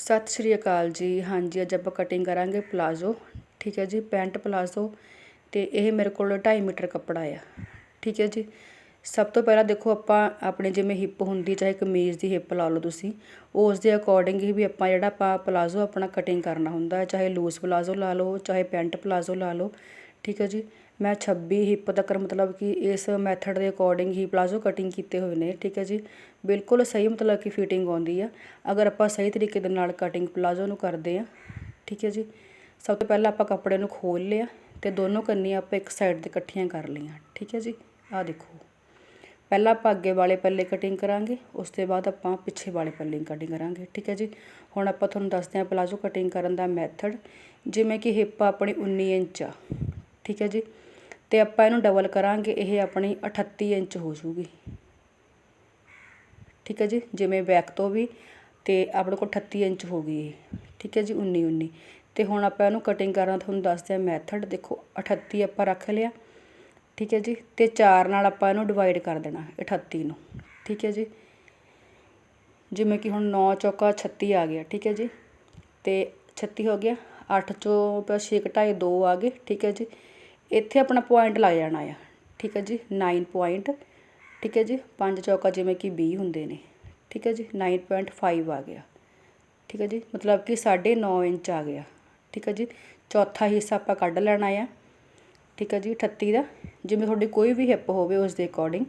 ਸਤਿ ਸ਼੍ਰੀ ਅਕਾਲ ਜੀ। ਹਾਂਜੀ, ਅੱਜ ਆਪਾਂ ਕਟਿੰਗ ਕਰਾਂਗੇ ਪਲਾਜ਼ੋ ਠੀਕ ਹੈ ਜੀ ਪੈਂਟ ਪਲਾਜ਼ੋ ਤੇ ਇਹ ਮੇਰੇ ਕੋਲ 2.5 ਮੀਟਰ ਕੱਪੜਾ ਆ। ਠੀਕ ਹੈ ਜੀ। ਸਭ ਤੋਂ ਪਹਿਲਾਂ ਦੇਖੋ, ਆਪਾਂ ਆਪਣੇ ਜਿਵੇਂ ਹਿੱਪ ਹੁੰਦੀ, ਚਾਹੇ ਕਮੀਜ਼ ਦੀ ਹਿੱਪ ਲਾ ਲਓ ਤੁਸੀਂ, ਉਸ ਦੇ ਅਕੋਰਡਿੰਗ ਹੀ ਵੀ ਆਪਾਂ ਜਿਹੜਾ ਆਪਾਂ ਪਲਾਜ਼ੋ ਆਪਣਾ ਕਟਿੰਗ ਕਰਨਾ ਹੁੰਦਾ, ਚਾਹੇ ਲੂਜ਼ ਪਲਾਜ਼ੋ ਲਾ ਲਓ, ਚਾਹੇ ਪੈਂਟ ਪਲਾਜ਼ੋ ਲਾ ਲਓ। ਠੀਕ ਹੈ ਜੀ। ਮੈਂ 26 ਹਿੱਪ ਤੱਕ ਮਤਲਬ ਕਿ ਇਸ ਮੈਥਡ ਦੇ ਅਕੋਰਡਿੰਗ ਹੀ ਪਲਾਜ਼ੋ ਕਟਿੰਗ ਕੀਤੇ ਹੋਏ ਨੇ, ਠੀਕ ਹੈ ਜੀ? ਬਿਲਕੁਲ ਸਹੀ ਮਤਲਬ ਕਿ ਫਿਟਿੰਗ ਆਉਂਦੀ ਆ। ਅਗਰ ਆਪਾਂ ਸਹੀ ਤਰੀਕੇ ਦੇ ਨਾਲ ਕਟਿੰਗ ਪਲਾਜ਼ੋ ਨੂੰ ਕਰਦੇ ਆ, ਠੀਕ ਹੈ ਜੀ? ਸਭ ਤੋਂ ਪਹਿਲਾਂ ਆਪਾਂ ਕੱਪੜੇ ਨੂੰ ਖੋਲ ਲਿਆ ਤੇ ਦੋਨੋਂ ਕੰਨੀਆਂ ਆਪਾਂ ਇੱਕ ਸਾਈਡ ਤੇ ਇਕੱਠੀਆਂ ਕਰ ਲਈਆਂ, ਠੀਕ ਹੈ ਜੀ? ਆਹ ਦੇਖੋ। ਪਹਿਲਾਂ ਆਪਾਂ ਅੱਗੇ ਵਾਲੇ ਪੱਲੇ ਕਟਿੰਗ ਕਰਾਂਗੇ, ਉਸ ਤੋਂ ਬਾਅਦ ਆਪਾਂ ਪਿੱਛੇ ਵਾਲੇ ਪੱਲੇ ਕਟਿੰਗ ਕਰਾਂਗੇ, ਠੀਕ ਹੈ ਜੀ? ਹੁਣ ਆਪਾਂ ਤੁਹਾਨੂੰ ਦੱਸਦੇ ਹਾਂ ਪਲਾਜ਼ੋ ਕਟਿੰਗ ਕਰਨ ਦਾ ਮੈਥਡ ਜਿਵੇਂ ਕਿ ਹਿੱਪ ਆਪਣੀ 19 ਇੰਚ ਆ, ਠੀਕ ਹੈ ਜੀ? ਅਤੇ ਆਪਾਂ ਇਹਨੂੰ ਡਬਲ ਕਰਾਂਗੇ, ਇਹ ਆਪਣੀ 38 ਇੰਚ ਹੋ ਜੂਗੀ ਠੀਕ ਹੈ ਜੀ? ਜਿਵੇਂ ਬੈਕ ਤੋਂ ਵੀ ਅਤੇ ਆਪਣੇ ਕੋਲ 38 ਇੰਚ ਹੋ ਗਈ ਇਹ। ਠੀਕ ਹੈ ਜੀ? 19 19 ਅਤੇ ਹੁਣ ਆਪਾਂ ਇਹਨੂੰ ਕਟਿੰਗ ਕਰਨਾ ਤੁਹਾਨੂੰ ਦੱਸਦੇ ਆ ਮੈਥਡ ਦੇਖੋ 38 ਆਪਾਂ ਰੱਖ ਲਿਆ। ਠੀਕ ਹੈ ਜੀ? ਤੇ 4 ਨਾਲ ਆਪਾਂ ਇਹਨੂੰ ਡਿਵਾਈਡ ਕਰ ਦੇਣਾ 38 ਨੂੰ। ਠੀਕ ਹੈ ਜੀ? ਜਿਵੇਂ ਕਿ ਹੁਣ 9 ਚੌਕਾ 36 ਆ ਗਿਆ। ਠੀਕ ਹੈ ਜੀ? ਤੇ 36 ਹੋ ਗਿਆ। 8 ਚੋਂ 6 ਘਟਾਏ 2 ਆ ਗਏ। ਠੀਕ ਹੈ ਜੀ? ਇੱਥੇ ਆਪਣਾ ਪੁਆਇੰਟ ਲੱਗ ਜਾਣਾ ਆ। ਠੀਕ ਹੈ ਜੀ? ਨਾਈਨ ਪੁਆਇੰਟ ਠੀਕ ਹੈ ਜੀ? ਪੰਜ ਚੌਕਾ ਜਿਵੇਂ ਕਿ ਵੀਹ ਹੁੰਦੇ ਨੇ। ਠੀਕ ਹੈ ਜੀ? 9.5 ਆ ਗਿਆ। ਠੀਕ ਹੈ ਜੀ? ਮਤਲਬ ਕਿ 9.5 ਇੰਚ ਆ ਗਿਆ। ਠੀਕ ਹੈ ਜੀ? ਚੌਥਾ ਹਿੱਸਾ ਆਪਾਂ ਕੱਢ ਲੈਣਾ ਆ। ਠੀਕ ਹੈ ਜੀ? 38 ਦਾ। ਜਿਵੇਂ ਤੁਹਾਡੀ ਕੋਈ ਵੀ ਹਿੱਪ ਹੋਵੇ ਉਸ ਦੇ ਅਕੋਰਡਿੰਗ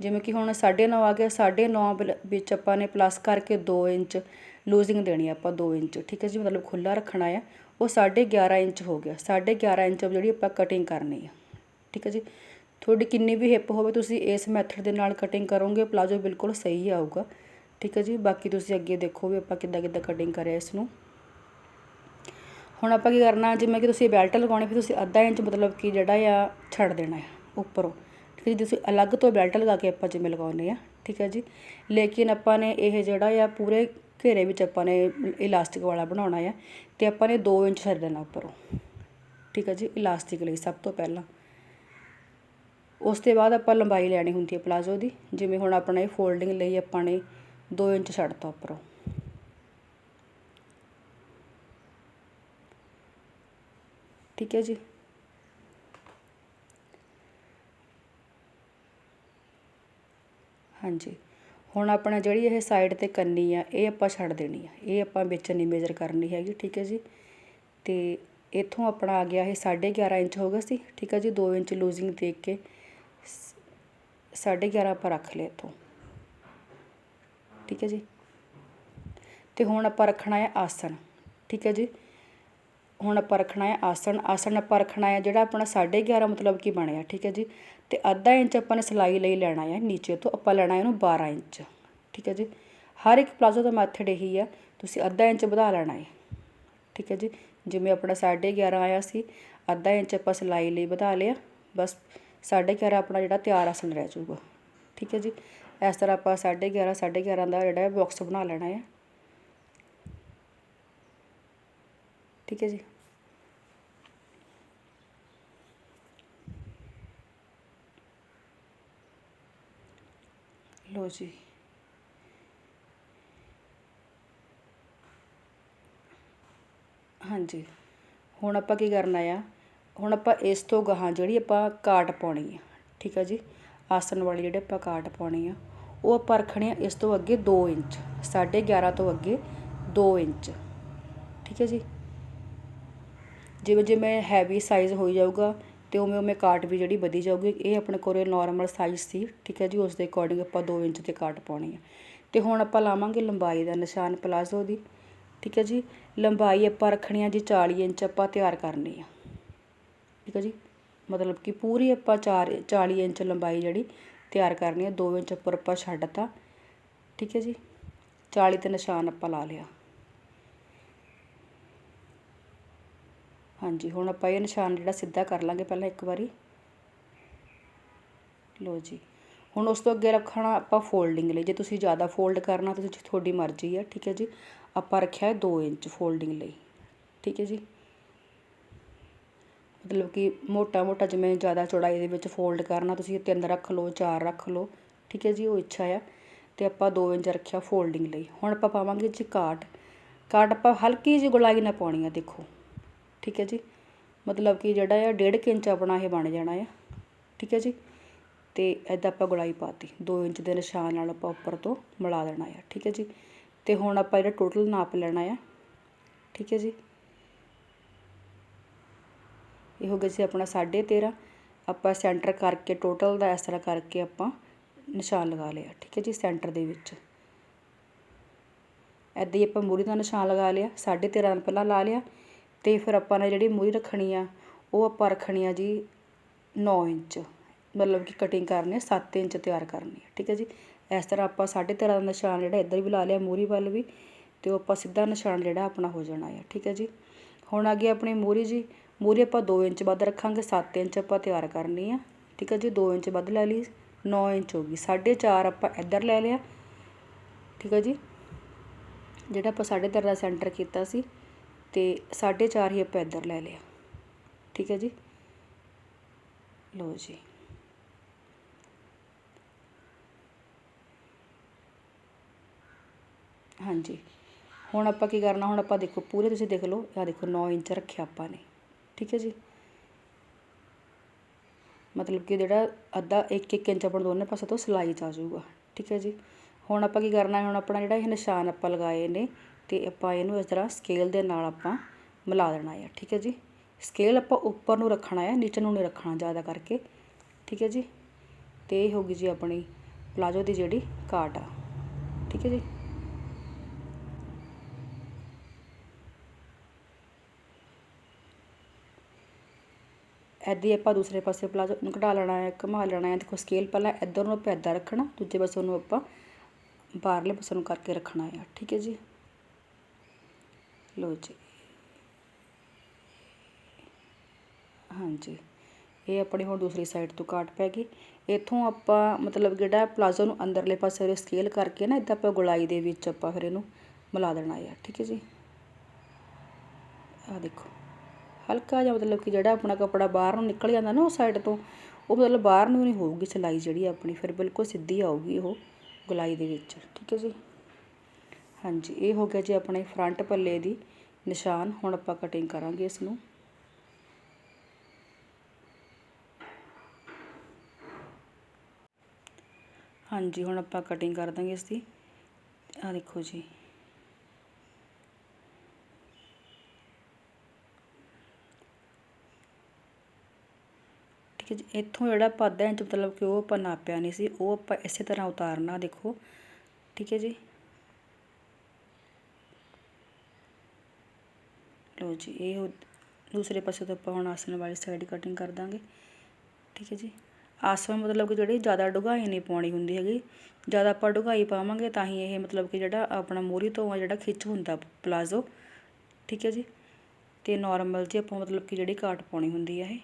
ਜਿਵੇਂ ਕਿ ਹੁਣ 9.5 ਆ ਗਿਆ। 9.5 ਵਿੱਚ ਆਪਾਂ ਨੇ ਪਲੱਸ ਕਰਕੇ 2 ਇੰਚ ਲੂਜ਼ਿੰਗ ਦੇਣੀ ਆਪਾਂ 2 ਇੰਚ। ਠੀਕ ਹੈ ਜੀ? ਮਤਲਬ ਖੁੱਲਾ ਰੱਖਣਾ ਆ। ਉਹ 11.5 ਇੰਚ ਹੋ ਗਿਆ। 11.5 ਇੰਚ ਜਿਹੜੀ ਆਪਾਂ ਕਟਿੰਗ ਕਰਨੀ ਆ। ਠੀਕ ਹੈ ਜੀ? ਤੁਹਾਡੀ ਕਿੰਨੀ ਵੀ ਹਿੱਪ ਹੋਵੇ, ਤੁਸੀਂ ਇਸ ਮੈਥਡ ਦੇ ਨਾਲ ਕਟਿੰਗ ਕਰੋਗੇ ਪਲਾਜ਼ੋ ਬਿਲਕੁਲ ਸਹੀ ਆਊਗਾ। ਠੀਕ ਹੈ ਜੀ? ਬਾਕੀ ਤੁਸੀਂ ਅੱਗੇ ਦੇਖੋ ਵੀ ਆਪਾਂ ਕਿੱਦਾਂ ਕਿੱਦਾਂ ਕਟਿੰਗ ਕਰਿਆ ਇਸ ਨੂੰ ਹੁਣ ਆਪਾਂ ਕੀ ਕਰਨਾ, ਜਿਵੇਂ ਕਿ ਤੁਸੀਂ ਬੈਲਟ ਲਗਾਉਣੀ, ਫਿਰ ਤੁਸੀਂ ਅੱਧਾ ਇੰਚ ਮਤਲਬ ਕਿ ਜਿਹੜਾ ਆ ਛੱਡ ਦੇਣਾ ਹੈ ਉੱਪਰੋਂ। ਠੀਕ ਹੈ ਜੀ? ਤੁਸੀਂ ਅਲੱਗ ਤੋਂ ਬੈਲਟ ਲਗਾ ਕੇ ਆਪਾਂ ਜਿਵੇਂ ਲਗਾਉਂਦੇ ਆ। ਠੀਕ ਹੈ ਜੀ? ਲੇਕਿਨ ਆਪਾਂ ਨੇ ਇਹ ਜਿਹੜਾ ਆ ਪੂਰੇ ਘੇਰੇ ਵਿੱਚ ਆਪਾਂ ਨੇ ਇਲਾਸਟਿਕ ਵਾਲਾ ਬਣਾਉਣਾ ਆ ਤੇ ਆਪਾਂ ਨੇ 2 ਇੰਚ ਛੱਡ ਦੇਣਾ ਉੱਪਰੋਂ। ਠੀਕ ਹੈ ਜੀ? ਇਲਾਸਟਿਕ ਲਈ ਸਭ ਤੋਂ ਪਹਿਲਾਂ। ਉਸ ਤੋਂ ਬਾਅਦ ਆਪਾਂ ਲੰਬਾਈ ਲੈਣੀ ਹੁੰਦੀ ਹੈ ਪਲਾਜ਼ੋ ਦੀ। ਜਿਵੇਂ ਹੁਣ ਆਪਣਾ ਇਹ ਫੋਲਡਿੰਗ ਲਈ ਆਪਾਂ ਨੇ 2 ਇੰਚ ਛੱਡਤਾ ਉੱਪਰੋਂ। ਠੀਕ ਹੈ ਜੀ? ਹਾਂਜੀ। ਹੁਣ ਆਪਣਾ ਜਿਹੜੀ ਇਹ ਸਾਈਡ ਤੇ ਕੰਨੀ ਆ, ਇਹ ਆਪਾਂ ਛੱਡ ਦੇਣੀ ਆ। ਇਹ ਆਪਾਂ ਵਿੱਚ ਨਹੀਂ ਮੇਜ਼ਰ ਕਰਨੀ ਹੈਗੀ, ਠੀਕ ਹੈ ਜੀ? ਅਤੇ ਇੱਥੋਂ ਆਪਣਾ ਆ ਗਿਆ ਇਹ 11.5 ਇੰਚ ਹੋ ਗਿਆ ਸੀ, ਠੀਕ ਹੈ ਜੀ? 2 ਇੰਚ ਲੂਜ਼ਿੰਗ ਦੇਖ ਕੇ 11.5 ਆਪਾਂ ਰੱਖ ਲਿਆ ਇੱਥੋਂ। ਠੀਕ ਹੈ ਜੀ? ਤੇ ਹੁਣ ਆਪਾਂ ਰੱਖਣਾ ਹੈ ਆਸਣ, ਠੀਕ ਹੈ ਜੀ? ਹੁਣ ਆਪਾਂ ਰੱਖਣਾ ਹੈ ਆਸਣ। ਆਸਣ ਆਪਾਂ ਰੱਖਣਾ ਹੈ ਜਿਹੜਾ ਆਪਣਾ 11.5 ਮਤਲਬ ਕੀ ਬਣਿਆ, ਠੀਕ ਹੈ ਜੀ? ਅਤੇ ਅੱਧਾ ਇੰਚ ਆਪਾਂ ਨੇ ਸਿਲਾਈ ਲਈ ਲੈਣਾ ਆ, ਨੀਚੇ ਤੋਂ ਆਪਾਂ ਲੈਣਾ ਇਹਨੂੰ 12 ਇੰਚ। ਠੀਕ ਹੈ ਜੀ? ਹਰ ਇੱਕ ਪਲਾਜ਼ੋ ਦਾ ਮੈਥਡ ਇਹੀ ਆ, ਤੁਸੀਂ ਅੱਧਾ ਇੰਚ ਵਧਾ ਲੈਣਾ ਹੈ ਠੀਕ ਹੈ ਜੀ? ਜਿਵੇਂ ਆਪਣਾ 11.5 ਆਇਆ ਸੀ, ਅੱਧਾ ਇੰਚ ਆਪਾਂ ਸਿਲਾਈ ਲਈ ਵਧਾ ਲਿਆ, ਬਸ 11.5 ਆਪਣਾ ਜਿਹੜਾ ਤਿਆਰ ਆਸਣ ਰਹਿ ਜਾਊਗਾ। ਠੀਕ ਹੈ ਜੀ? ਇਸ ਤਰ੍ਹਾਂ ਆਪਾਂ 11.5 11.5 ਦਾ ਜਿਹੜਾ ਬਾਕਸ ਬਣਾ ਲੈਣਾ ਹੈ ਠੀਕ ਹੈ ਜੀ? ਲੋ ਜੀ। ਹਾਂਜੀ। ਹੁਣ ਆਪਾਂ ਕੀ ਕਰਨਾ ਆ? ਹੁਣ ਆਪਾਂ ਇਸ ਤੋਂ ਗਾਹਾਂ ਜਿਹੜੀ ਆਪਾਂ ਕਾਟ ਪਾਉਣੀ ਆ, ਠੀਕ ਆ ਜੀ? ਆਸਨ ਵਾਲੀ ਜਿਹੜੇ ਆਪਾਂ ਕਾਟ ਪਾਉਣੀ ਆ, ਉਹ ਆਪਾਂ ਰੱਖਣੀ ਆ ਇਸ ਤੋਂ ਅੱਗੇ 2 ਇੰਚ 11.5 ਤੋਂ ਅੱਗੇ 2 ਇੰਚ, ਠੀਕ ਹੈ ਜੀ? ਜਿਵੇਂ ਜਿਵੇਂ ਹੈਵੀ ਸਾਈਜ਼ ਹੋਈ ਜਾਊਗਾ ਅਤੇ ਉਵੇਂ ਉਵੇਂ ਕਾਟ ਵੀ ਜਿਹੜੀ ਵਧੀ ਜਾਊਗੀ, ਇਹ ਆਪਣੇ ਕੋਲ ਨੋਰਮਲ ਸਾਈਜ਼ ਸੀ, ਠੀਕ ਹੈ ਜੀ ਉਸ ਦੇ ਅਕੋਰਡਿੰਗ ਆਪਾਂ ਦੋ ਇੰਚ ਤੇ ਕਾਟ ਪਾਉਣੀ ਆ। ਅਤੇ ਹੁਣ ਆਪਾਂ ਲਾਵਾਂਗੇ ਲੰਬਾਈ ਦਾ, ਨਿਸ਼ਾਨ ਪਲਾਜ਼ੋ ਦੀ, ਠੀਕ ਹੈ ਜੀ, ਲੰਬਾਈ ਆਪਾਂ ਰੱਖਣੀ ਆ ਜੀ 40 ਇੰਚ ਆਪਾਂ ਤਿਆਰ ਕਰਨੀ ਆ। ਠੀਕ ਹੈ ਜੀ, ਮਤਲਬ ਕਿ ਪੂਰੀ ਆਪਾਂ 4 40 ਇੰਚ ਲੰਬਾਈ ਜਿਹੜੀ ਤਿਆਰ ਕਰਨੀ ਆ 2 ਇੰਚ ਉੱਪਰ ਆਪਾਂ ਛੱਡਤਾ, ਠੀਕ ਹੈ ਜੀ 40 ਤੇ ਨਿਸ਼ਾਨ ਆਪਾਂ ਲਾ ਲਿਆ। ਹਾਂਜੀ, ਹੁਣ ਆਪਾਂ ਇਹ ਨਿਸ਼ਾਨ ਜਿਹੜਾ ਸਿੱਧਾ ਕਰ ਲਾਂਗੇ ਪਹਿਲਾਂ ਇੱਕ ਵਾਰੀ। ਲੋ ਜੀ। ਹੁਣ ਉਸ ਤੋਂ ਅੱਗੇ ਰੱਖਣਾ ਆਪਾਂ ਫੋਲਡਿੰਗ ਲਈ। ਜੇ ਤੁਸੀਂ ਜ਼ਿਆਦਾ ਫੋਲਡ ਕਰਨਾ ਤਾਂ ਤੁਹਾਡੀ ਮਰਜ਼ੀ ਆ, ਠੀਕ ਹੈ ਜੀ? ਆਪਾਂ ਰੱਖਿਆ 2 ਇੰਚ ਫੋਲਡਿੰਗ ਲਈ, ਠੀਕ ਹੈ ਜੀ? ਮਤਲਬ ਕਿ ਮੋਟਾ ਮੋਟਾ ਜਿਵੇਂ ਜ਼ਿਆਦਾ ਚੌੜਾਈ ਦੇ ਵਿੱਚ ਫੋਲਡ ਕਰਨਾ, ਤੁਸੀਂ ਤਿੰਨ ਰੱਖ ਲਓ, ਚਾਰ ਰੱਖ ਲਓ, ਠੀਕ ਹੈ ਜੀ? ਉਹ ਇੱਛਾ ਆ। ਤੇ ਆਪਾਂ 2 ਇੰਚ ਰੱਖਿਆ ਫੋਲਡਿੰਗ ਲਈ। ਹੁਣ ਆਪਾਂ ਪਾਵਾਂਗੇ ਜੀ ਕਾਟ ਕਾਟ ਆਪਾਂ ਹਲਕੀ ਜਿਹੀ ਗੁਲਾਈ ਨਾਲ ਪਾਉਣੀ ਆ, ਦੇਖੋ। ਠੀਕ ਹੈ ਜੀ। ਮਤਲਬ ਕਿ ਜਿਹੜਾ ਆ ਡੇਢ ਕੁ ਇੰਚ ਆਪਣਾ ਇਹ ਬਣ ਜਾਣਾ ਆ। ਠੀਕ ਹੈ ਜੀ। ਅਤੇ ਇੱਦਾਂ ਆਪਾਂ ਗੁਲਾਈ ਪਾਤੀ। ਦੋ ਇੰਚ ਦੇ ਨਿਸ਼ਾਨ ਨਾਲ ਆਪਾਂ ਉੱਪਰ ਤੋਂ ਮਿਲਾ ਦੇਣਾ ਆ। ਠੀਕ ਹੈ ਜੀ। ਅਤੇ ਹੁਣ ਆਪਾਂ ਇਹਦਾ ਟੋਟਲ ਨਾਪ ਲੈਣਾ ਆ। ਠੀਕ ਹੈ ਜੀ। ਇਹ ਹੋ ਗਿਆ ਸੀ ਆਪਣਾ 13.5 ਆਪਾਂ ਸੈਂਟਰ ਕਰਕੇ ਟੋਟਲ ਦਾ ਇਸ ਤਰ੍ਹਾਂ ਕਰਕੇ ਆਪਾਂ ਨਿਸ਼ਾਨ ਲਗਾ ਲਿਆ। ਠੀਕ ਹੈ ਜੀ ਸੈਂਟਰ ਦੇ ਵਿੱਚ। ਐਦਾਂ ਹੀ ਆਪਾਂ ਮੂਰੀ ਦਾ ਨਿਸ਼ਾਨ ਲਗਾ ਲਿਆ। 13.5 ਦਾ ਪਹਿਲਾਂ ਲਾ ਲਿਆ। ਅਤੇ ਫਿਰ ਆਪਾਂ ਨੇ ਜਿਹੜੀ ਮੂਰੀ ਰੱਖਣੀ ਆ, ਉਹ ਆਪਾਂ ਰੱਖਣੀ ਆ ਜੀ ਨੌ ਇੰਚ। ਮਤਲਬ ਕਿ ਕਟਿੰਗ ਕਰਨੀ ਆ, ਸੱਤ ਇੰਚ ਤਿਆਰ ਕਰਨੀ ਆ, ਠੀਕ ਹੈ ਜੀ? ਇਸ ਤਰ੍ਹਾਂ ਆਪਾਂ 13.5 ਦਾ ਨਿਸ਼ਾਨ ਜਿਹੜਾ ਇੱਧਰ ਵੀ ਲਾ ਲਿਆ, ਮੂਹਰੀ ਵੱਲ ਵੀ ਅਤੇ ਉਹ ਆਪਾਂ ਸਿੱਧਾ ਨਿਸ਼ਾਨ ਜਿਹੜਾ ਆਪਣਾ ਹੋ ਜਾਣਾ ਆ, ਠੀਕ ਹੈ ਜੀ? ਹੁਣ ਆ ਗਈ ਆਪਣੀ ਮੂਹਰੀ ਜੀ। ਮੂਹਰੀ ਆਪਾਂ 2 ਇੰਚ ਵੱਧ ਰੱਖਾਂਗੇ 7 ਇੰਚ ਆਪਾਂ ਤਿਆਰ ਕਰਨੀ ਆ, ਠੀਕ ਹੈ ਜੀ? 2 ਇੰਚ ਵੱਧ ਲੈ ਲਈ 9 ਇੰਚ ਹੋ ਗਈ। 4.5 ਆਪਾਂ ਇੱਧਰ ਲੈ ਲਿਆ, ਠੀਕ ਹੈ ਜੀ? ਜਿਹੜਾ ਆਪਾਂ 3.5 ਦਾ ਸੈਂਟਰ ਕੀਤਾ ਸੀ ਸਾਢੇ ਚਾਰ ਹੀ ਆਪਾਂ ਇੱਧਰ ਲੈ ਲਿਆ। ਠੀਕ ਹੈ ਜੀ? ਲਓ ਜੀ। ਹਾਂਜੀ। ਹੁਣ ਆਪਾਂ ਕੀ ਕਰਨਾ? ਹੁਣ ਆਪਾਂ ਦੇਖੋ, ਪੂਰੇ ਤੁਸੀਂ ਦੇਖ ਲਓ ਆ ਦੇਖੋ 9 ਇੰਚ ਰੱਖਿਆ ਆਪਾਂ ਨੇ। ਠੀਕ ਹੈ ਜੀ? ਮਤਲਬ ਕਿ ਜਿਹੜਾ ਅੱਧਾ 1-1 ਇੰਚ ਆਪਣਾ ਦੋਨੇ ਪਾਸੇ ਤੋਂ ਸਿਲਾਈ ਚ ਆ ਜਾਊਗਾ। ਠੀਕ ਹੈ ਜੀ? ਹੁਣ ਆਪਾਂ ਕੀ ਕਰਨਾ ਹੁਣ ਆਪਣਾ ਜਿਹੜਾ ਇਹ ਨਿਸ਼ਾਨ ਆਪਾਂ ਲਗਾਏ ਨੇ ਅਤੇ ਆਪਾਂ ਇਹਨੂੰ ਇਸ ਤਰ੍ਹਾਂ ਸਕੇਲ ਦੇ ਨਾਲ ਆਪਾਂ ਮਿਲਾ ਦੇਣਾ ਆ, ਠੀਕ ਹੈ ਜੀ? ਸਕੇਲ ਆਪਾਂ ਉੱਪਰ ਨੂੰ ਰੱਖਣਾ ਆ, ਨੀਚੇ ਨੂੰ ਨਹੀਂ ਰੱਖਣਾ ਜ਼ਿਆਦਾ ਕਰਕੇ, ਠੀਕ ਹੈ ਜੀ? ਅਤੇ ਇਹ ਹੋ ਗਈ ਜੀ ਆਪਣੀ ਪਲਾਜੋ ਦੀ ਜਿਹੜੀ ਕਾਟ ਆ, ਠੀਕ ਹੈ ਜੀ? ਐਦੀ ਆਪਾਂ ਦੂਸਰੇ ਪਾਸੇ ਪਲਾਜੋ ਨੂੰ ਘਟਾ ਲੈਣਾ ਹੈ ਘੁਮਾ ਲੈਣਾ ਹੈ ਦੇਖੋ ਸਕੇਲ ਪਹਿਲਾਂ ਇੱਧਰ ਨੂੰ ਆਪਾਂ ਇੱਦਾਂ ਰੱਖਣਾ, ਦੂਜੇ ਪਾਸੇ ਨੂੰ ਆਪਾਂ ਬਾਹਰਲੇ ਪਾਸੇ ਨੂੰ ਕਰਕੇ ਰੱਖਣਾ ਹੈ ਠੀਕ ਹੈ ਜੀ? ਲਓ ਜੀ। ਹਾਂਜੀ। ਇਹ ਆਪਣੀ ਹੁਣ ਦੂਸਰੀ ਸਾਈਡ ਤੋਂ ਕਾਟ ਪੈ ਗਈ। ਇੱਥੋਂ ਆਪਾਂ ਮਤਲਬ ਜਿਹੜਾ ਪਲਾਜ਼ੋ ਨੂੰ ਅੰਦਰਲੇ ਪਾਸੇ ਸਕੇਲ ਕਰਕੇ ਨਾ ਇੱਦਾਂ ਆਪਾਂ ਗੁਲਾਈ ਦੇ ਵਿੱਚ ਆਪਾਂ ਫਿਰ ਇਹਨੂੰ ਮਿਲਾ ਦੇਣਾ ਹੈ ਠੀਕ ਹੈ ਜੀ। ਆ ਦੇਖੋ। ਹਲਕਾ ਜਿਹਾ ਮਤਲਬ ਕਿ ਜਿਹੜਾ ਆਪਣਾ ਕੱਪੜਾ ਬਾਹਰ ਨੂੰ ਨਿਕਲ ਜਾਂਦਾ ਨਾ ਉਹ ਸਾਈਡ ਤੋਂ, ਉਹ ਮਤਲਬ ਬਾਹਰ ਨੂੰ ਨਹੀਂ ਹੋਊਗੀ ਸਿਲਾਈ ਜਿਹੜੀ ਆਪਣੀ, ਫਿਰ ਬਿਲਕੁਲ ਸਿੱਧੀ ਆਊਗੀ ਉਹ ਗੁਲਾਈ ਦੇ ਵਿੱਚ, ਠੀਕ ਹੈ ਜੀ। ਹਾਂਜੀ, ਇਹ ਹੋ ਗਿਆ ਜੀ ਆਪਣੇ ਫਰੰਟ ਪੱਲੇ ਦੀ ਨਿਸ਼ਾਨ। ਹੁਣ ਆਪਾਂ ਕਟਿੰਗ ਕਰਾਂਗੇ ਇਸ ਨੂੰ ਹਾਂਜੀ, ਹੁਣ ਆਪਾਂ ਕਟਿੰਗ ਕਰ ਦਾਂਗੇ ਇਸ ਦੀ ਆ ਦੇਖੋ ਜੀ। ਠੀਕ ਹੈ ਜੀ, ਇੱਥੋਂ ਜਿਹੜਾ ਆਪਾਂ ਅੱਧਾ ਇੰਚ ਮਤਲਬ ਕਿ ਉਹ ਆਪਾਂ ਨਾਪਿਆ ਨਹੀਂ ਸੀ, ਉਹ ਆਪਾਂ ਇਸੇ ਤਰ੍ਹਾਂ ਉਤਾਰਨਾ ਦੇਖੋ। ਠੀਕ ਹੈ ਜੀ। ਲਓ ਜੀ ਇਹ ਦੂਸਰੇ ਪਾਸੇ ਤੋਂ ਆਪਾਂ ਹੁਣ ਆਸਣ ਵਾਲੀ ਸਾਈਡ ਕਟਿੰਗ ਕਰ ਦਾਂਗੇ। ਠੀਕ ਹੈ ਜੀ? ਆਸਣ ਮਤਲਬ ਕਿ ਜਿਹੜੀ ਜ਼ਿਆਦਾ ਡੁਗਾਈ ਨਹੀਂ ਪਾਉਣੀ ਹੁੰਦੀ ਹੈਗੀ। ਜ਼ਿਆਦਾ ਆਪਾਂ ਡੁਗਾਈ ਪਾਵਾਂਗੇ ਤਾਂ ਹੀ ਇਹ ਮਤਲਬ ਕਿ ਜਿਹੜਾ ਆਪਣਾ ਮੋਰੀ ਤੋਂ ਆ ਜਿਹੜਾ ਖਿੱਚ ਹੁੰਦਾ ਪਲਾਜ਼ੋ ਠੀਕ ਹੈ ਜੀ? ਤੇ ਨਾਰਮਲ ਜੀ ਆਪਾਂ ਮਤਲਬ ਕਿ ਜਿਹੜੀ ਕਾਟ ਪਾਉਣੀ ਹੁੰਦੀ ਹੈ ਇਹ।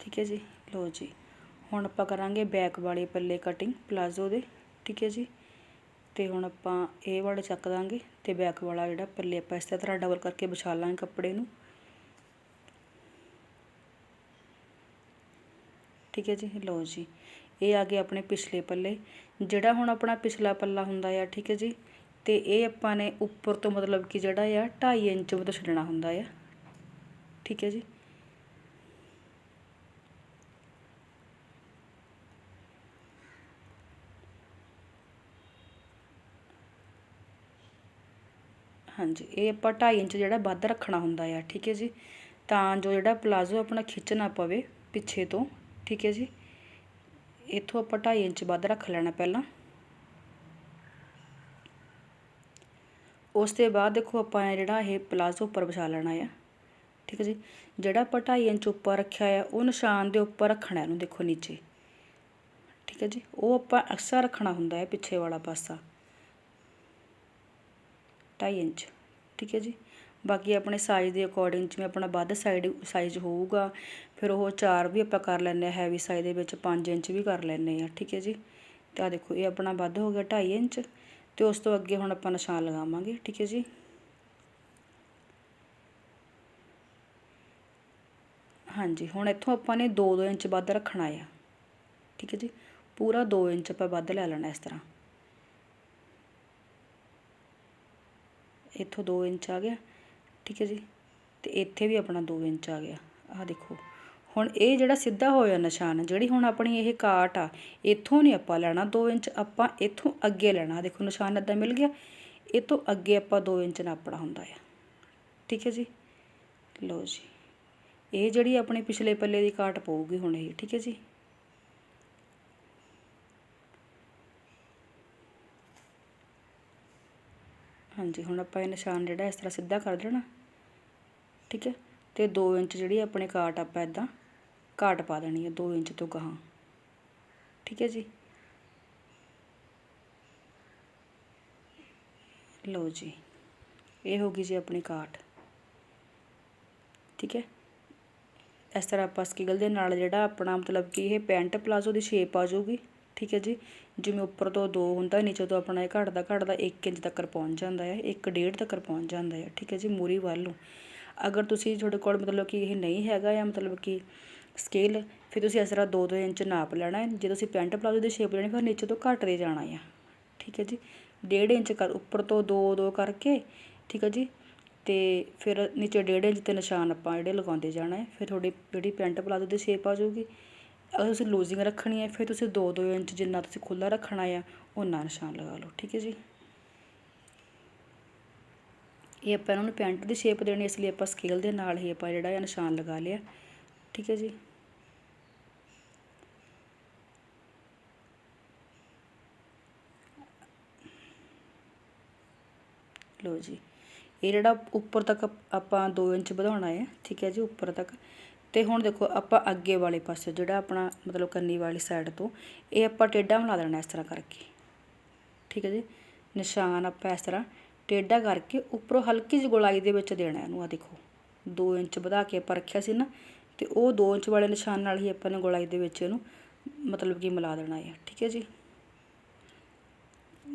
ਠੀਕ ਹੈ ਜੀ? ਲਓ ਜੀ। ਹੁਣ ਆਪਾਂ ਕਰਾਂਗੇ ਬੈਕ ਵਾਲੇ ਪੱਲੇ ਕਟਿੰਗ ਪਲਾਜ਼ੋ ਦੇ, ਠੀਕ ਹੈ ਜੀ? ਤੇ ਹੁਣ ਆਪਾਂ ਇਹ ਵਾਲੇ ਚੱਕ ਦਾਂਗੇ ਤੇ ਬੈਕ ਵਾਲਾ ਜਿਹੜਾ ਪੱਲੇ ਆਪਾਂ ਇਸ ਤਰ੍ਹਾਂ ਡਬਲ ਕਰਕੇ ਵਿਛਾ ਲਾਂਗੇ ਕੱਪੜੇ ਨੂੰ। ਠੀਕ ਹੈ ਜੀ? ਲਓ ਜੀ, ਇਹ ਆ ਗਏ ਆਪਣੇ ਪਿਛਲੇ ਪੱਲੇ। ਜਿਹੜਾ ਹੁਣ ਆਪਣਾ ਪਿਛਲਾ ਪੱਲਾ ਹੁੰਦਾ ਆ, ਠੀਕ ਹੈ ਜੀ? ਤੇ ਇਹ ਆਪਾਂ ਨੇ ਉੱਪਰ ਤੋਂ ਮਤਲਬ ਕਿ ਜਿਹੜਾ ਆ 2.5 ਇੰਚ ਮਤਲਬ ਛੱਡਣਾ ਹੁੰਦਾ ਆ। ਠੀਕ ਹੈ ਜੀ? ਹਾਂਜੀ, ਇਹ ਆਪਾਂ ਢਾਈ ਇੰਚ ਜਿਹੜਾ ਵੱਧ ਰੱਖਣਾ ਹੁੰਦਾ ਆ, ਠੀਕ ਹੈ ਜੀ? ਤਾਂ ਜੋ ਜਿਹੜਾ ਪਲਾਜ਼ੋ ਆਪਣਾ ਖਿੱਚ ਨਾ ਪਵੇ ਪਿੱਛੇ ਤੋਂ, ਠੀਕ ਹੈ ਜੀ? ਇੱਥੋਂ ਆਪਾਂ ਢਾਈ ਇੰਚ ਵੱਧ ਰੱਖ ਲੈਣਾ ਪਹਿਲਾਂ। ਉਸ ਤੋਂ ਬਾਅਦ ਦੇਖੋ ਆਪਾਂ ਜਿਹੜਾ ਇਹ ਪਲਾਜ਼ੋ ਉੱਪਰ ਵਿਛਾ ਲੈਣਾ ਆ, ਠੀਕ ਹੈ ਜੀ? ਜਿਹੜਾ ਆਪਾਂ ਢਾਈ ਇੰਚ ਉੱਪਰ ਰੱਖਿਆ ਆ, ਉਹ ਨਿਸ਼ਾਨ ਦੇ ਉੱਪਰ ਰੱਖਣਾ ਇਹਨੂੰ ਦੇਖੋ ਨੀਚੇ, ਠੀਕ ਹੈ ਜੀ? ਉਹ ਆਪਾਂ ਅਕਸਰ ਰੱਖਣਾ ਹੁੰਦਾ ਹੈ ਪਿੱਛੇ ਵਾਲਾ ਪਾਸਾ। 2.5 ਇੰਚ, ਠੀਕ ਹੈ ਜੀ। ਬਾਕੀ ਆਪਣੇ ਸਾਈਜ਼ ਦੇ ਅਕੋਰਡਿੰਗ ਜਿਵੇਂ ਆਪਣਾ ਵੱਧ ਸਾਈਡ ਸਾਈਜ਼ ਹੋਊਗਾ, ਫਿਰ ਉਹ 4 ਵੀ ਆਪਾਂ ਕਰ ਲੈਂਦੇ ਆ ਹੈਵੀ ਸਾਈਜ਼ ਦੇ ਵਿੱਚ 5 ਇੰਚ ਵੀ ਕਰ ਲੈਂਦੇ ਆ ਠੀਕ ਹੈ ਜੀ। ਤੇ ਆ ਦੇਖੋ, ਇਹ ਆਪਣਾ ਵੱਧ ਹੋ ਗਿਆ 2.5 ਇੰਚ ਤੇ ਉਸ ਤੋਂ ਅੱਗੇ ਹੁਣ ਆਪਾਂ ਨਿਸ਼ਾਨ ਲਗਾਵਾਂਗੇ, ਠੀਕ ਹੈ ਜੀ। ਹਾਂਜੀ, ਹੁਣ ਇੱਥੋਂ ਆਪਾਂ ਨੇ 2-2 ਇੰਚ ਵੱਧ ਰੱਖਣਾ ਆ, ਠੀਕ ਹੈ ਜੀ। ਪੂਰਾ 2 ਇੰਚ ਆਪਾਂ ਵੱਧ ਲੈ ਲੈਣਾ ਇਸ ਤਰ੍ਹਾਂ। ਇੱਥੋਂ 2 ਇੰਚ ਆ ਗਿਆ, ਠੀਕ ਹੈ ਜੀ। ਤੇ ਇੱਥੇ ਵੀ ਆਪਣਾ 2 ਇੰਚ ਆ ਗਿਆ। ਆਹ ਦੇਖੋ, ਹੁਣ ਇਹ ਜਿਹੜਾ ਸਿੱਧਾ ਹੋਇਆ ਨਿਸ਼ਾਨ, ਜਿਹੜੀ ਹੁਣ ਆਪਣੀ ਇਹ ਕਾਟ ਆ, ਇੱਥੋਂ ਨਹੀਂ ਆਪਾਂ ਲੈਣਾ 2 ਇੰਚ, ਆਪਾਂ ਇੱਥੋਂ ਅੱਗੇ ਲੈਣਾ। ਆਹ ਦੇਖੋ ਨਿਸ਼ਾਨ ਇੱਦਾਂ ਮਿਲ ਗਿਆ, ਇਹ ਤੋਂ ਅੱਗੇ ਆਪਾਂ 2 ਇੰਚ ਨਾਪਣਾ ਹੁੰਦਾ ਆ। ਠੀਕ ਹੈ ਜੀ। ਲਓ ਜੀ। ਇਹ ਜਿਹੜੀ ਆਪਣੀ ਪਿਛਲੇ ਪੱਲੇ ਦੀ ਕਾਟ ਪਊਗੀ ਹੁਣ ਇਹ, ਠੀਕ ਹੈ ਜੀ। ਹਾਂਜੀ, ਹੁਣ ਆਪਾਂ ਇਹ ਨਿਸ਼ਾਨ ਜਿਹੜਾ ਇਸ ਤਰ੍ਹਾਂ ਸਿੱਧਾ ਕਰ ਦੇਣਾ। ਠੀਕ ਹੈ? ਤੇ 2 ਇੰਚ ਜਿਹੜੀ ਆਪਣੇ ਕਾਟ ਆਪਾਂ ਇਦਾਂ ਕਾਟ ਪਾ ਦੇਣੀ ਹੈ 2 ਇੰਚ ਤੋਂ ਗਾਹਾਂ। ਠੀਕ ਹੈ ਜੀ? ਲਓ ਜੀ, ਇਹ ਹੋ ਗਈ ਜੀ ਆਪਣੀ ਕਾਟ ਠੀਕ ਹੈ? ਇਸ ਤਰ੍ਹਾਂ ਆਪਾਂ ਸਕਿਗਲ ਦੇ ਨਾਲ ਜਿਹੜਾ ਆਪਣਾ ਮਤਲਬ ਕਿ ਇਹ ਪੈਂਟ ਪਲਾਜ਼ੋ ਦੀ ਸ਼ੇਪ ਆ ਜਾਊਗੀ। ਠੀਕ ਹੈ ਜੀ। ਜਿਵੇਂ ਉੱਪਰ ਤੋਂ 2 ਹੁੰਦਾ, ਨੀਚੇ ਤੋਂ ਆਪਣਾ ਇਹ ਘਟਦਾ ਘਟਦਾ 1 ਇੰਚ ਤੱਕ ਪਹੁੰਚ ਜਾਂਦਾ ਹੈ 1.5 ਤੱਕ ਪਹੁੰਚ ਜਾਂਦਾ ਹੈ, ਠੀਕ ਹੈ ਜੀ, ਮੂਰੀ ਵੱਲ ਨੂੰ। ਅਗਰ ਤੁਸੀਂ ਤੁਹਾਡੇ ਕੋਲ ਮਤਲਬ ਕਿ ਇਹ ਨਹੀਂ ਹੈਗਾ ਜਾਂ ਮਤਲਬ ਕਿ ਸਕੇਲ ਫਿਰ ਤੁਸੀਂ ਇਸ ਤਰ੍ਹਾਂ 2-2 ਇੰਚ ਨਾਪ ਲੈਣਾ ਹੈ। ਜੇ ਤੁਸੀਂ ਪੈਂਟ ਪਲਾਜ਼ੋ ਦੀ ਸ਼ੇਪ ਲੈਣੀ, ਫਿਰ ਨੀਚੇ ਤੋਂ ਘਟਦੇ ਜਾਣਾ ਆ ਠੀਕ ਹੈ ਜੀ। ਡੇਢ ਇੰਚ ਕਰ, ਉੱਪਰ ਤੋਂ 2-2 ਕਰਕੇ, ਠੀਕ ਹੈ ਜੀ। ਤੇ ਫਿਰ ਨੀਚੇ ਡੇਢ ਇੰਚ ਤੇ ਨਿਸ਼ਾਨ ਆਪਾਂ ਜਿਹੜੇ ਲਗਾਉਂਦੇ ਜਾਣਾ ਹੈ, ਫਿਰ ਤੁਹਾਡੀ ਜਿਹੜੀ ਪੈਂਟ ਪਲਾਜ਼ੋ ਦੀ ਸ਼ੇਪ ਆ ਜਾਊਗੀ ਅਗਰ ਤੁਸੀਂ ਲੂਜ਼ਿੰਗ ਰੱਖਣੀ ਹੈ, ਫਿਰ ਤੁਸੀਂ 2-2 ਇੰਚ ਜਿੰਨਾ ਤੁਸੀਂ ਖੁੱਲਾ ਰੱਖਣਾ ਆ ਉਹਨਾਂ ਨਿਸ਼ਾਨ ਲਗਾ ਲਓ, ਠੀਕ ਹੈ ਜੀ? ਇਹ ਆਪਾਂ ਇਹਨਾਂ ਨੂੰ ਪੈਂਟ ਦੀ ਸ਼ੇਪ ਦੇਣੀ, ਇਸ ਲਈ ਆਪਾਂ ਸਕੇਲ ਦੇ ਨਾਲ ਹੀ ਆਪਾਂ ਜਿਹੜਾ ਇਹ ਨਿਸ਼ਾਨ ਲਗਾ ਲਿਆ, ਠੀਕ ਹੈ ਜੀ? ਲਓ ਜੀ, ਇਹ ਜਿਹੜਾ ਉੱਪਰ ਤੱਕ ਆਪਾਂ 2 ਇੰਚ ਵਧਾਉਣਾ ਹੈ, ਠੀਕ ਹੈ ਜੀ, ਉੱਪਰ ਤੱਕ। ਅਤੇ ਹੁਣ ਦੇਖੋ ਆਪਾਂ ਅੱਗੇ ਵਾਲੇ ਪਾਸੇ, ਜਿਹੜਾ ਆਪਣਾ ਮਤਲਬ ਕੰਨੀ ਵਾਲੀ ਸਾਈਡ ਤੋਂ, ਇਹ ਆਪਾਂ ਟੇਢਾ ਬਣਾ ਦੇਣਾ ਇਸ ਤਰ੍ਹਾਂ ਕਰਕੇ। ਠੀਕ ਹੈ ਜੀ? ਨਿਸ਼ਾਨ ਆਪਾਂ ਇਸ ਤਰ੍ਹਾਂ ਟੇਢਾ ਕਰਕੇ ਉੱਪਰੋਂ ਹਲਕੀ ਜਿਹੀ ਗੋਲਾਈ ਦੇ ਵਿੱਚ ਦੇਣਾ ਇਹਨੂੰ ਆ ਦੇਖੋ। 2 ਇੰਚ ਵਧਾ ਕੇ ਆਪਾਂ ਰੱਖਿਆ ਸੀ ਨਾ, ਤੇ ਉਹ 2 ਇੰਚ ਵਾਲੇ ਨਿਸ਼ਾਨ ਨਾਲ ਹੀ ਆਪਾਂ ਨੇ ਗੋਲਾਈ ਦੇ ਵਿੱਚ ਇਹਨੂੰ ਮਤਲਬ ਕਿ ਮਿਲਾ ਦੇਣਾ ਹੈ। ਠੀਕ ਹੈ ਜੀ?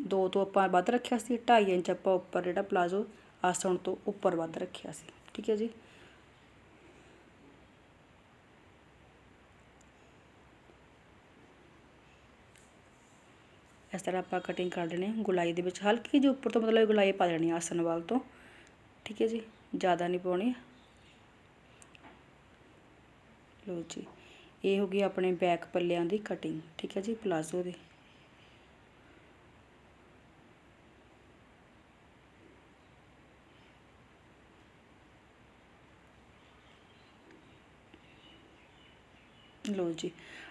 ਦੋ ਤੋਂ ਆਪਾਂ ਵੱਧ ਰੱਖਿਆ ਸੀ 2.5 ਇੰਚ ਆਪਾਂ ਉੱਪਰ ਜਿਹੜਾ ਪਲਾਜ਼ੋ ਆਸਣ ਤੋਂ ਉੱਪਰ ਵੱਧ ਰੱਖਿਆ ਸੀ। ਠੀਕ ਹੈ ਜੀ? ਇਸ ਤਰ੍ਹਾਂ ਆਪਾਂ ਕਟਿੰਗ ਕਰ ਦੇਣੀ ਗੁਲਾਈ ਦੇ ਵਿੱਚ, ਹਲਕੀ ਜਿਹੀ ਉੱਪਰ ਤੋਂ ਮਤਲਬ ਗੁਲਾਈ ਪਾ ਦੇਣੀ ਆਸਣ ਵਾਲ ਤੋਂ। ਠੀਕ ਹੈ ਜੀ, ਜ਼ਿਆਦਾ ਨਹੀਂ ਪਾਉਣੀ। ਲੋ ਜੀ, ਇਹ ਹੋ ਗਈ ਆਪਣੇ ਬੈਕ ਪੱਲਿਆਂ ਦੀ ਕਟਿੰਗ ਠੀਕ ਹੈ ਜੀ ਪਲਾਜ਼ੋ ਦੀ। ਲੋ ਜੀ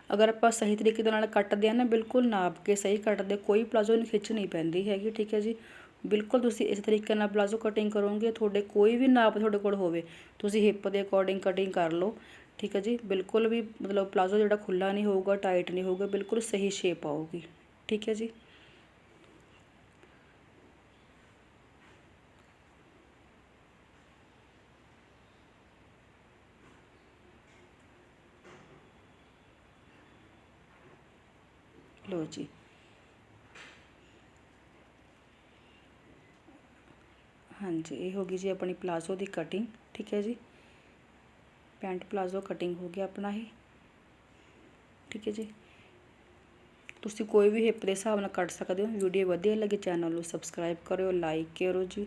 ਅਗਰ ਆਪਾਂ ਸਹੀ ਤਰੀਕੇ ਦੇ ਨਾਲ ਕੱਟਦੇ ਆ ਨਾ, ਬਿਲਕੁਲ ਨਾਪ ਕੇ ਸਹੀ ਕੱਟਦੇ, ਕੋਈ ਪਲਾਜ਼ੋ ਨੂੰ ਖਿੱਚ ਨਹੀਂ ਪੈਂਦੀ ਹੈਗੀ, ਠੀਕ ਹੈ ਜੀ? ਬਿਲਕੁਲ ਤੁਸੀਂ ਇਸ ਤਰੀਕੇ ਨਾਲ ਪਲਾਜ਼ੋ ਕਟਿੰਗ ਕਰੋਗੇ, ਤੁਹਾਡੇ ਕੋਈ ਵੀ ਨਾਪ ਤੁਹਾਡੇ ਕੋਲ ਹੋਵੇ, ਤੁਸੀਂ ਹਿੱਪ ਦੇ ਅਕੋਰਡਿੰਗ ਕਟਿੰਗ ਕਰ ਲਓ, ਠੀਕ ਹੈ ਜੀ? ਬਿਲਕੁਲ ਵੀ ਮਤਲਬ ਪਲਾਜ਼ੋ ਜਿਹੜਾ ਖੁੱਲਾ ਨਹੀਂ ਹੋਊਗਾ ਟਾਈਟ ਨਹੀਂ ਹੋਊਗਾ, ਬਿਲਕੁਲ ਸਹੀ ਸ਼ੇਪ ਆਊਗੀ, ਠੀਕ ਹੈ ਜੀ? ਲੋ ਜੀ। ਹਾਂਜੀ, ਇਹ ਹੋ ਗਈ ਜੀ ਆਪਣੀ ਪਲਾਜ਼ੋ ਦੀ ਕਟਿੰਗ ਠੀਕ ਹੈ ਜੀ। ਪੈਂਟ ਪਲਾਜ਼ੋ ਕਟਿੰਗ ਹੋ ਗਿਆ ਆਪਣਾ ਇਹ। ਠੀਕ ਹੈ ਜੀ। ਤੁਸੀਂ ਕੋਈ ਵੀ ਹਿੱਪ ਦੇ ਹਿਸਾਬ ਨਾਲ ਕੱਟ ਸਕਦੇ ਹੋ। ਵੀਡੀਓ ਵਧੀਆ ਲੱਗੇ ਚੈਨਲ ਨੂੰ ਸਬਸਕ੍ਰਾਈਬ ਕਰਿਓ ਲਾਈਕ ਕਰੋ ਜੀ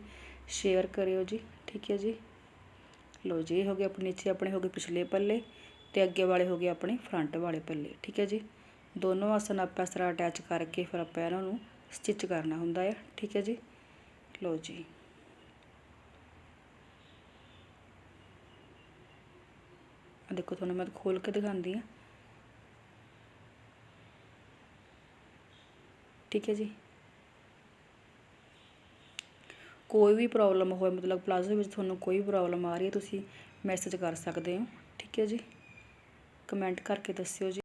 ਸ਼ੇਅਰ ਕਰਿਓ ਜੀ, ਠੀਕ ਹੈ ਜੀ। ਲੋ ਜੀ, ਇਹ ਹੋ ਗਏ ਆਪਣੇ ਨੀਚੇ, ਆਪਣੇ ਹੋ ਗਏ ਪਿਛਲੇ ਪੱਲੇ ਤੇ ਅੱਗੇ ਵਾਲੇ ਹੋ ਗਏ ਆਪਣੇ ਫਰੰਟ ਵਾਲੇ ਪੱਲੇ, ਠੀਕ ਹੈ ਜੀ। ਦੋਨੋਂ ਆਸਨ ਆਪਾਂ ਇਸ ਤਰ੍ਹਾਂ ਅਟੈਚ ਕਰਕੇ ਫਿਰ ਆਪਾਂ ਇਹਨਾਂ ਨੂੰ ਸਟਿਚ ਕਰਨਾ ਹੁੰਦਾ ਹੈ ਠੀਕ ਹੈ ਜੀ? ਲਓ ਜੀ। ਆ ਦੇਖੋ ਤੁਹਾਨੂੰ ਮੈਂ ਖੋਲ ਕੇ ਦਿਖਾਉਂਦੀ ਆ ਠੀਕ ਹੈ ਜੀ? ਕੋਈ ਵੀ ਪ੍ਰੋਬਲਮ ਹੋਵੇ ਮਤਲਬ ਪਲਾਜ਼ੋ ਵਿੱਚ ਤੁਹਾਨੂੰ ਕੋਈ ਪ੍ਰੋਬਲਮ ਆ ਰਹੀ ਹੈ, ਤੁਸੀਂ ਮੈਸੇਜ ਕਰ ਸਕਦੇ ਹੋ। ਠੀਕ ਹੈ ਜੀ? ਕਮੈਂਟ ਕਰਕੇ ਦੱਸਿਓ ਜੀ।